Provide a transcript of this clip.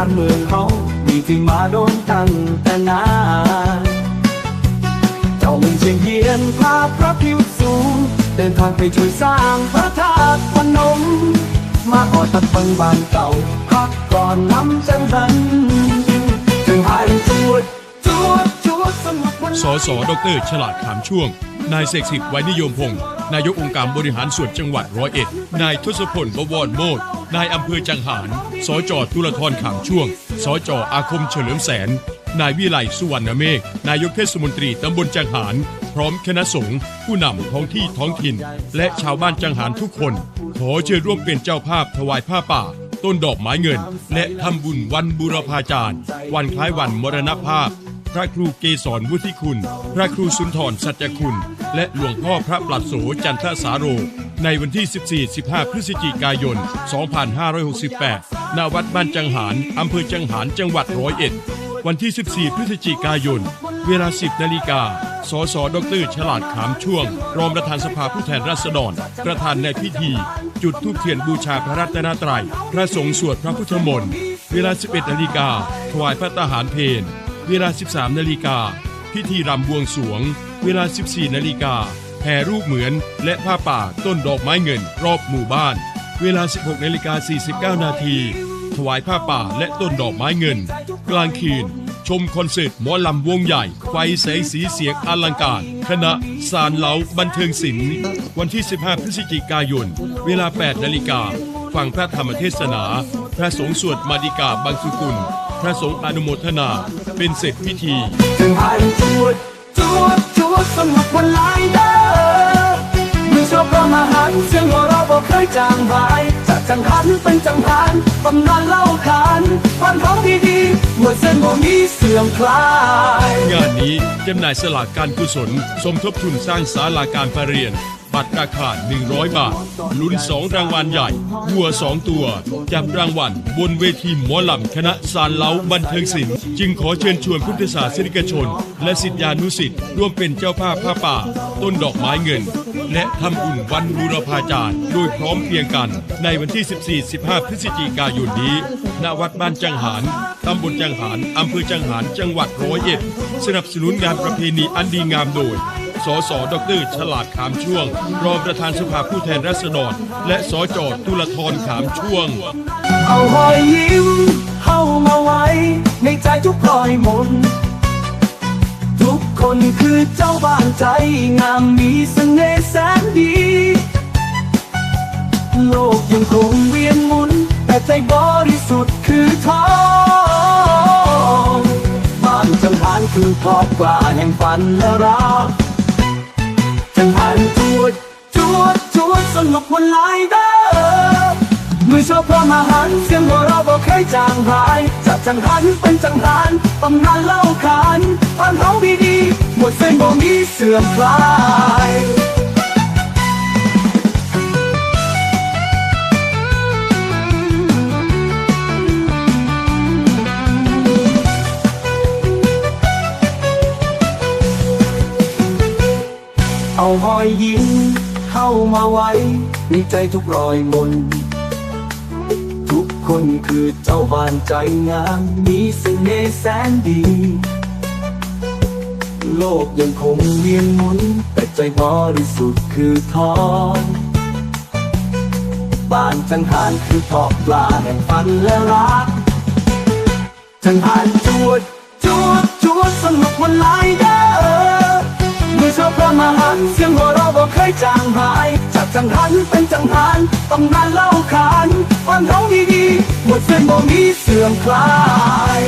านเมืองเขามีที่มาโดนตั้งแต่นานเจ้ามึงเชียงเยียนพาพระผิวสูง เดินทางไปช่วยสร้างพระธาตุพนม มาออตัดเปิงบานเก่าพักก่อนน้ำจังหันจึงหายจวดจวดจวดสนุกวันสสดรฉลาดขามช่วง นายเสกสิทธิ์ไวนิยมพงศ์นายกองค์การบริหารส่วนจังหวัดร้อยเอ็ด นายทศพลบวรโมด นายอำเภอจังหาร สจตุลธรขามช่วง สจอาคมเฉลิมแสน นายวิไลสุวรรณเมฆ นายกเทศมนตรีตำบลจังหาร พร้อมคณะสงฆ์ผู้นำท้องที่ท้องถิ่น และชาวบ้านจังหารทุกคน ขอเชิญร่วมเป็นเจ้าภาพถวายผ้าป่า ต้นดอกไม้เงิน และทำบุญวันบูรพาจารย์ วันคล้ายวันมรณภาพพระครูเกศรวุฒิคุณ พระครูสุนทรสัจคุณ และหลวงพ่อพระปลัดโสจันทสาโร ในวันที่ 14-15 พฤศจิกายน 2568 ณ วัดบ้านจังหาร อำเภอจังหาร จังหวัดร้อยเอ็ด วันที่ 14 พฤศจิกายน เวลา 10 นาฬิกา สส ดร ฉลาดขามช่วง รองประธานสภาผู้แทนราษฎร ประธานในพิธี จุดธูปเทียนบูชาพระรัตนตรัย พระสงฆ์สวดพระพุทธมนต์ เวลา 11 นาฬิกา ถวายพระตาหารเพลเวลา 13 นาฬิกา พิธีรำบวงสวง เวลา 14 นาฬิกา แผ่รูปเหมือนและผ้าป่าต้นดอกไม้เงิน รอบหมู่บ้าน เวลา 16นาฬิกา49 นาที ถวายผ้าป่าและต้นดอกไม้เงิน กลางคืน ชมคอนเสิร์ตหมอลำวงใหญ่ ไฟแสงสีเสียงอลังการ คณะสารเหลาบันเทิงศิลป์ วันที่ 15 พฤศจิกายน เวลา 8 นาฬิกาฟังพระธรรมเทศนา พระสงฆ์สวดมาดิกาบางสุกุล พระสงฆ์อนุโมทนา เป็นเสร็จพิธีจึงหายจวดจวดจ ชอบมาหันเชื่อชอบพระมหันเสียงหัวเราะบอกเคยจางหายจากจังหันเป็นจังหันตำนานเล่าขานวันของดีๆหมดเส้นบ่มีเสื่อมคลาย งานนี้จำหน่ายสลากการกุศล สมทบทุนสร้างศาลาการประเรียน บัตรราคา 100 บาท ลุ้น 2 รางวัลใหญ่ วัว 2 ตัว จับรางวัลบนเวทีหมอลำคณะสารเล้าบันเทิงศิลป์จึงขอเชิญชวนพุทธศาสนิกชน และสิทธิานุสิทธิ์ร่วมเป็นเจ้าภาพผ้าป่า ต้นดอกไม้เงิน และทำบุญวันบูรพาจารย์ โดยพร้อมเพียงกัน ในวันที่ 14-15 พฤศจิกายนนี้ ณ วัดบ้านจังหารตำบลจังหารอำเภอจังหารจังหวัดร้อยเอ็ด สนับสนุนงานประเพณีอันดีงามโดย สสดรฉลาดขามช่วง รองประธานสภาผู้แทนราษฎร และสจตุลธรขามช่วง เอารอยยิ้มเข้ามาไว้ ในใจทุกรอยมน ทุกคนคือเจ้าบ้านใจ งามมีสเสน่ห์แสนดี โลกยังคงเวียนหมุน แต่ใจบริสุทธิ์คือทองบ้านจังหารคือครอบกว่าแห่งฝันและรัก จังหันจวดจวดจวดสนุกวันหลายเด้อเมื่อชอบพระมหันเสียงหัวเราะบอกเคยจางหายจับจังหันเป็นจังหันตำนานเล่าขานฟันเขาดีดีๆหมดเส้นบ่มีเสื่อมคลาย เอาหอยยิ้มเข้ามาไว้ในใจทุกรอยมน ทุกคนคือเจ้าบ้านใจงามมีเสน่ห์แสนดี โลกยังคงเวียนหมุน แต่ใจบริสุทธิ์คือทองบ้านจังหารคือทอกปลาแห่งฝันและรักจังหารจวดจวดจวดสนุกวันลา มาหันเสียงหัวเราะบอกเคยจางหาย จากจังหันเป็นจังหันต้องนานเล่าขานฟันเขาดีๆหมดเส้นบ่มีเสื่อมคลาย